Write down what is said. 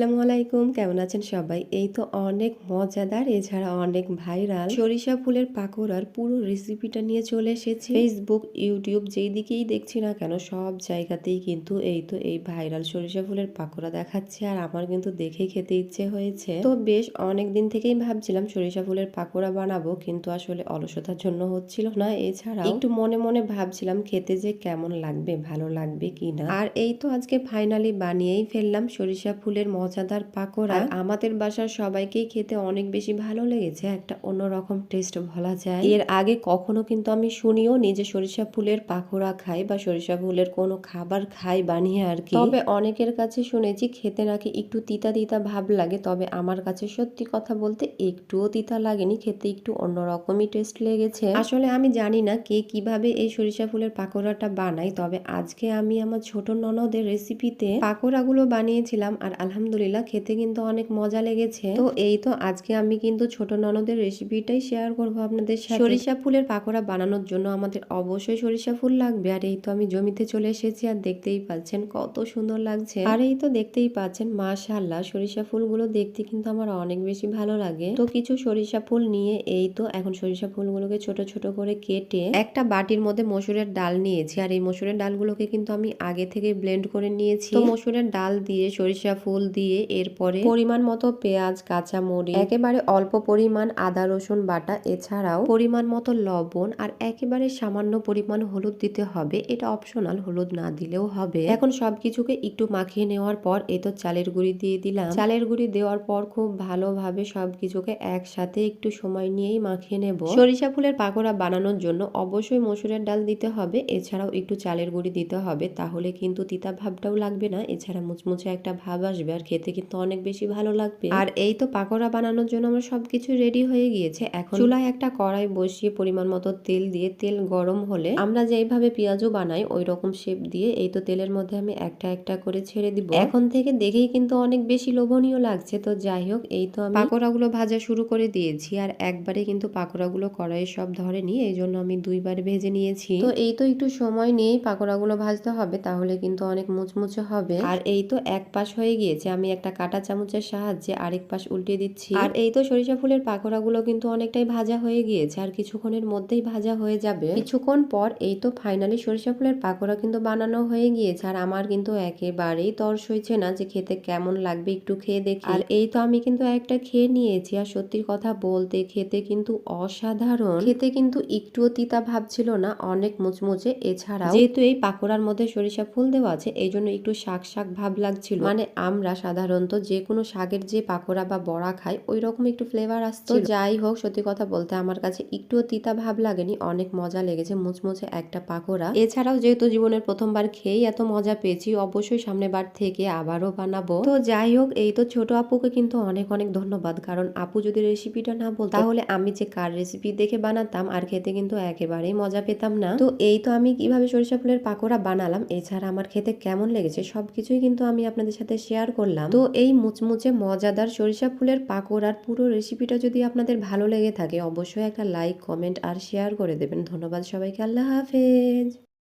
আসসালামু আলাইকুম, কেমন আছেন সবাই? এই তো অনেক মজাদার, এছাড়া অনেক ভাইরাল সরিষা ফুলের পাকোড়ার পুরো রেসিপিটা নিয়ে চলে এসেছি। ফেসবুক ইউটিউব যেই দিকেই দেখছি না কেন, সব জায়গাতেই কিন্তু এই তো এই ভাইরাল সরিষা ফুলের পাকোড়া দেখাচ্ছে, আর আমার কিন্তু দেখেই খেতে ইচ্ছে হয়েছে। তো বেশ অনেক দিন থেকেই ভাবছিলাম সরিষা ফুলের পাকোড়া বানাবো, কিন্তু আসলে অলসতার জন্য হচ্ছিল না। এছাড়া একটু মনে মনে ভাবছিলাম খেতে যে কেমন লাগবে, ভালো লাগবে কিনা। আর এই তো আজকে ফাইনালি বানিয়েই ফেললাম সরিষা ফুলের মজাদার পাকোড়া আমাদের বাসার সবাইকেই খেতে অনেক বেশি ভালো লেগেছে। একটা অন্যরকম টেস্ট বলা যায়। এর আগে কখনো কিন্তু আমি শুনিও নিজে সরিষা ফুলের পাকোড়া খাই বা সরিষা ফুলের কোনো খাবার খাই বানিয়ে আর কি। তবে অনেকের কাছে শুনেছি খেতে নাকি একটু তিতা তিতা ভাব লাগে তবে আমার কাছে সত্যি কথা বলতে একটুও তিতা লাগেনি খেতে একটু অন্যরকমই টেস্ট লেগেছে। আসলে আমি জানি না কে কীভাবে এই সরিষা ফুলের পাকোড়াটা বানাই তবে আজকে আমি আমার ছোট ননদের রেসিপিতে পাকোড়াগুলো বানিয়েছিলাম আর আলহামদুলিল্লাহ খেতে কিন্তু অনেক মজা লেগেছে। তো এই তো আজকে আমি কিন্তু ছোট ননদের রেসিপিটাই শেয়ার করব আপনাদের সাথে। সরিষা ফুলের পাকোড়া বানানোর জন্য আমাদের অবশ্যই সরিষা ফুল লাগবে। আর এই তো আমি জমিতে চলে এসেছি আর দেখতেই পাচ্ছেন কত সুন্দর লাগছে। আর এই তো দেখতেই পাচ্ছেন মাশাআল্লাহ সরিষা ফুলগুলো দেখতে কিন্তু আমার অনেক বেশি ভালো লাগে। তো কিছু সরিষা ফুল নিয়ে এই তো এখন সরিষা ফুলগুলোকে ছোট ছোট করে কেটে একটা বাটির মধ্যে মসুরের ডাল নিয়েছি। আর এই মসুরের ডালগুলোকে কিন্তু আমি আগে থেকে ব্লেন্ড করে নিয়েছি। তো মসুরের ডাল দিয়ে সরিষা ফুল দিয়ে এরপরে পরিমাণ মতো পেঁয়াজ, কাঁচা মরিচ, একেবারে অল্প পরিমাণ আদা, রসুন বাটা, এছাড়াও পরিমাণ মতো লবণ আর একেবারে সামান্য পরিমাণ হলুদ দিতে হবে। এটা অপশনাল হলুদ না দিলেও হবে। এখন সবকিছুকে একটু মাখিয়ে নেওয়ার পর এই তো চালের গুঁড়ি দিয়ে দিলাম। চালের গুঁড়ি দেওয়ার পর খুব ভালোভাবে সবকিছুকে একসাথে একটু সময় নিয়েই মাখিয়ে নেব। সরিষা ফুলের পাকোড়া বানানোর জন্য অবশ্যই মসুরের ডাল দিতে হবে। এছাড়াও একটু চালের গুঁড়ি দিতে হবে। তাহলে কিন্তু তিতা ভাবটাও লাগবে না। এছাড়া মুচমুচে একটা ভাব আসবে আর খেতে কিন্তু অনেক বেশি ভালো লাগবে। আর এই তো পাকোড়া বানানোর জন্য আমার সবকিছু রেডি হয়ে গিয়েছে। এখন চুলায় একটা কড়াই বসিয়ে পরিমাণ মতো তেল দিয়ে তেল গরম হলে আমরা যেইভাবে পেঁয়াজও বানাই ওই রকম শেপ দিয়ে এই তো তেলের মধ্যে আমি একটা একটা করে ছেড়ে দিব। এখন থেকে দেখেই কিন্তু অনেক বেশি লোভনীয় লাগছে। তো যাই হোক, এই তো আমি পাকোড়াগুলো ভাজা শুরু করে দিয়েছি আর একবারে কিন্তু পাকোড়াগুলো কড়াইয়ে সব ধরেনি এই জন্য আমি দুইবার ভেজে নিয়েছি। তো এই তো একটু সময় নিয়েই পাকোড়াগুলো ভাজতে হবে, তাহলে কিন্তু অনেক মুচমুচে হবে। আর এই তো এক পাশ হয়ে গিয়েছে আমি একটা কাটা চামচের সাহায্যে আরেক পাশ উল্টে দিচ্ছি। আর এই তো সরিষা ফুলের পাকোড়াগুলো কিন্তু অনেকটাই ভাজা হয়ে গিয়েছে আর কিছুক্ষণের মধ্যেই ভাজা হয়ে যাবে। কিছুক্ষণ পর এই তো ফাইনালি সরিষা ফুলের পাকোড়া কিন্তু বানানো হয়ে গিয়েছে আর আমার কিন্তু একেবারেই তর্স হয়েছে না যে খেতে কেমন লাগবে একটু খেয়ে দেখি। আর এই তো আমি কিন্তু একটা খেয়ে নিয়েছি আর সত্যির কথা বলতে খেতে কিন্তু অসাধারণ। খেতে কিন্তু একটুও তিতা ভাব ছিল না অনেক মুচমুচে। এছাড়া যেহেতু এই পাকোড়ার মধ্যে সরিষা ফুল দেওয়া আছে এই জন্য একটু শাক শাক ভাব লাগছিল। মানে আমরা সাধারণত যে কোনো শাকের যে পাকোড়া বা বড়া খাই ওই রকম একটু ফ্লেভার আসতো। যাই হোক সত্যি কথা বলতে আমার কাছে একটুও তিতা ভাব লাগেনি অনেক মজা লেগেছে মুচমুচে একটা পাকোড়া। এছাড়াও যেহেতু জীবনের প্রথমবার খেয়েই এত মজা পেয়েছি অবশ্যই সামনের বার থেকে আবারও বানাবো। তো যাই হোক এই তো ছোট আপুকে কিন্তু অনেক অনেক ধন্যবাদ কারণ আপু যদি রেসিপিটা না বলতো তাহলে আমি যে কার রেসিপি দেখে বানাতাম আর খেতে কিন্তু একেবারেই মজা পেতাম না। তো এই তো আমি কীভাবে সরিষা ফুলের পাকোড়া বানালাম এছাড়া আমার খেতে কেমন লেগেছে সবকিছুই কিন্তু আমি আপনাদের সাথে শেয়ার করলাম তো এই মুচমুচে মজাদার সরিষা ফুলের পাকোড়ার পুরো রেসিপিটা যদি আপনাদের ভালো লেগে থাকে, অবশ্যই একটা লাইক কমেন্ট আর শেয়ার করে দেবেন। ধন্যবাদ সবাইকে, আল্লাহ হাফেজ।